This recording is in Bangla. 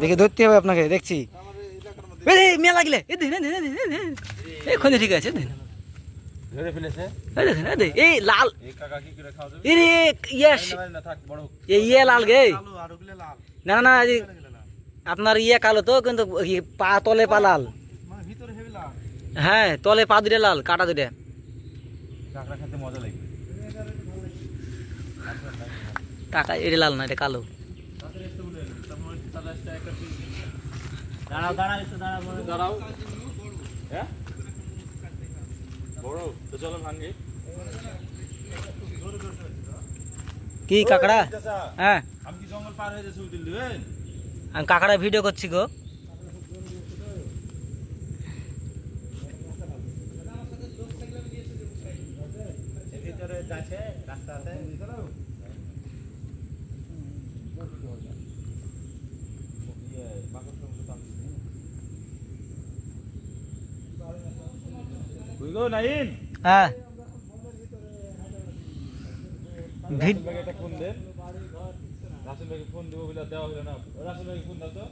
দেখে ধরতে হবে আপনাকে দেখছি। মেয়ে লাগলে এ খনি ঠিক আছে এই লাল। না, না থাক বড় হোক। এই ইয়ে লাল গে। না না না আপনার ইয়ে কালো তো কিন্তু পা তলে পা লাল। হ্যাঁ তলে পা দুটা লাল কাটা দুটা টাকা এটা লাল না এটা কালো। দাঁড়াও দাঁড়াও একটু দাঁড়াও দাঁড়াও। হ্যাঁ? বড় তো চলো ভাঙ্গি। কি কাকড়া? হ্যাঁ। আমি কি জঙ্গল পার হয়ে যাচ্ছি আমি কাকড়া ভিডিও করছি গো। ভিতরে যাচ্ছে রাস্তা আছে। হ্যাঁ। ফোন দেবো দেওয়া হলো না। ফোন দাও তো?